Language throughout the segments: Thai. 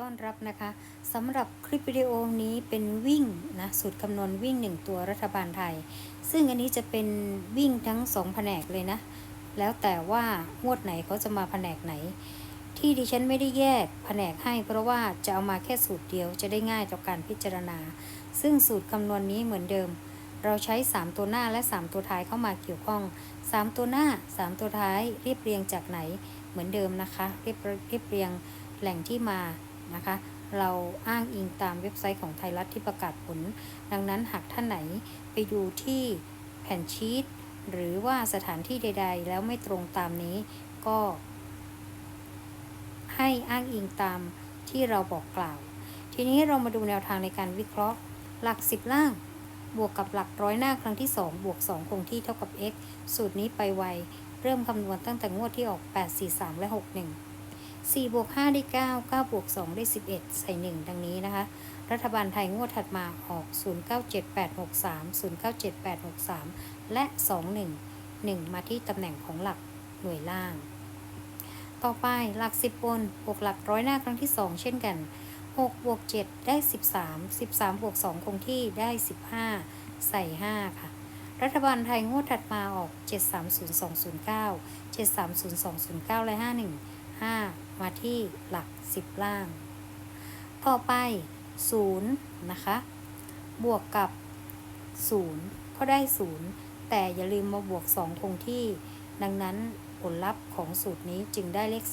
ต้อนรับนะคะสำหรับคลิปวิดีโอนี้เป็นวิ่งนะสูตรคำนวณวิ่ง 1 ตัวรัฐบาลไทย ซึ่งอันนี้จะเป็นวิ่งทั้ง 2 แผนกเลยนะ แล้วแต่ว่างวดไหนเขาจะมาแผนกไหน ที่ดิฉันไม่ได้แยกแผนกให้ เพราะว่าจะเอามาแค่สูตรเดียวจะได้ง่ายต่อการพิจารณา ซึ่งสูตรคำนวณนี้เหมือนเดิม เราใช้ 3 ตัวหน้าและ 3 ตัวท้ายเข้ามาเกี่ยวข้อง 3 ตัวหน้า 3 ตัวท้ายเรียบเรียงจากไหนเหมือนเดิมนะคะเรียบเรียบเรียงแหล่งที่มา นะคะ เราอ้างอิงตามเว็บไซต์ของไทยรัฐที่ประกาศผล ดังนั้นหากท่านไหนไปดูที่แผ่นชีตหรือว่าสถานที่ใด ๆ แล้วไม่ตรงตามนี้ก็ ให้อ้างอิงตามที่เราบอกกล่าว ทีนี้เรามาดูแนวทางในการวิเคราะห์ หลัก 10 ล่าง บวกกับหลักร้อยหน้าครั้งที่ 2 บวก 2 คงที่เท่ากับ x สูตรนี้ไปไว เริ่มคำนวณตั้งแต่งวดที่ออก 8 4 3 และ 6 1 4บวก5ได้9 9บวก2ได้ 11 ใส่ 1 ดังนี้นะคะ รัฐบาลไทยงวดถัดมาออก 097863 097863 และ 21 1 มาที่ตำแหน่งของหลักหน่วยล่าง ต่อไปหลัก 10บนบวกหลักร้อยหน้าครั้งที่ 2 เช่นกัน 6 บวก 7 ได้ 13 13 บวก 2 คงที่ได้ 15 ใส่ 5 ค่ะ รัฐบาลไทยงวดถัดมาออก 730209 730209 และ 51 5 มาที่หลัก 10 ล่าง ต่อไป 0 นะคะ บวกกับ 0 ก็ได้ 0 แต่อย่าลืมมาบวก 2 คงที่ ดังนั้นผลลัพธ์ของสูตรนี้จึงได้เลข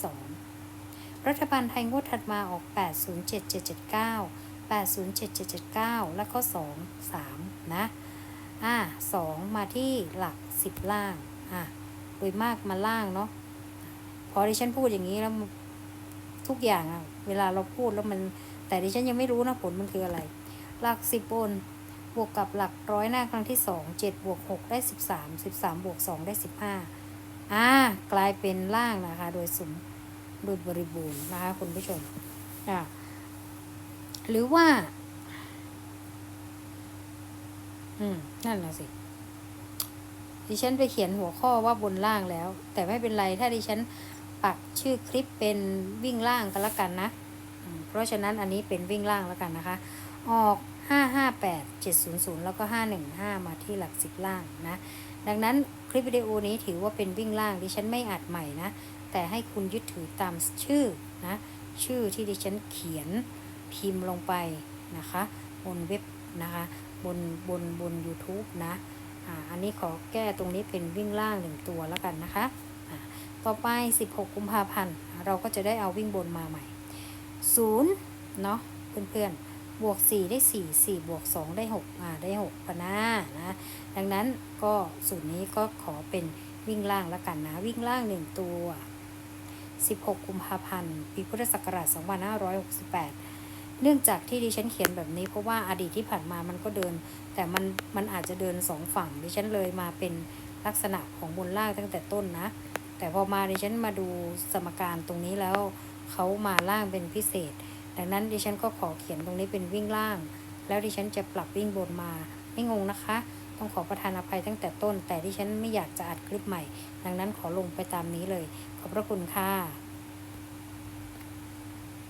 2 รัฐบาลไทยงวดถัดมาออก 807779 807779 แล้วก็ 2 3 นะอ่า2มาที่หลัก 10 ล่าง อะ โดยมากมาล่างเนาะ อดิฉันพูดอย่างนี้แล้วทุกอย่างอะเวลาเราพูดแล้วมัน แต่ดิฉันยังไม่รู้นะผลมันคืออะไร หลักสิบบนบวกกับหลักร้อยหน้าครั้งที่สองเจ็ดบวกหกได้สิบสามสิบสามบวกสองได้สิบห้าอ่ากลายเป็นล่างนะคะ โดยสมโดยบริบูรณ์นะคะคุณผู้ชมอ่าหรือว่า อืม นั่นแหละสิ ดิฉันไปเขียนหัวข้อว่าบนล่างแล้ว แต่ไม่เป็นไร ถ้าดิฉัน ปักชื่อคลิปเป็นวิ่งล่างกันละกันนะ เพราะฉะนั้นอันนี้เป็นวิ่งล่างแล้วกันนะคะ ออก 558 700 แล้วก็ 515 มาที่หลัก10ล่างนะ ดังนั้นคลิปวิดีโอนี้ถือว่าเป็นวิ่งล่างดิฉันไม่อัดใหม่นะ แต่ให้คุณยึดถือตามชื่อนะ ชื่อที่ดิฉันเขียนพิมพ์ลงไปนะคะ บนเว็บนะคะ บนบนบน YouTube นะ อ่า อันนี้ขอแก้ตรงนี้เป็นวิ่งล่างหนึ่งตัวแล้วกันนะคะ อ่าต่อไป 16 กุมภาพันธ์ เราก็จะได้เอาวิ่งบนมาใหม่0เนาะเพื่อนๆ บวก 4 ได้ 4 4 บวก 2 ได้6อ่าได้6ปะนานะ ดังนั้นก็สูตรนี้ก็ขอเป็นวิ่งล่างล้วกันนะ วิ่งล่าง 1 ตัว 16 กุมภาพันธ์ ปีพุทธศักราช 2568 เนื่องจากที่ดิฉันเขียนแบบนี้เพราะว่าอดีตที่ผ่านมามันก็เดิน แต่มันมันอาจจะเดินสองฝั่ง ดิฉันเลยมาเป็นลักษณะของบนล่างตั้งแต่ต้นนะ แต่พอมาดิฉันมาดูสมการตรงนี้แล้วเขามาล่างเป็นพิเศษ ดังนั้นดิฉันก็ขอเขียนตรงนี้เป็นวิ่งล่าง แล้วดิฉันจะปรับวิ่งบนมา ไม่งงนะคะ ต้องขอประทานอภัยตั้งแต่ต้น แต่ดิฉันไม่อยากจะอัดคลิปใหม่ ดังนั้นขอลงไปตามนี้เลย ขอบพระคุณค่ะ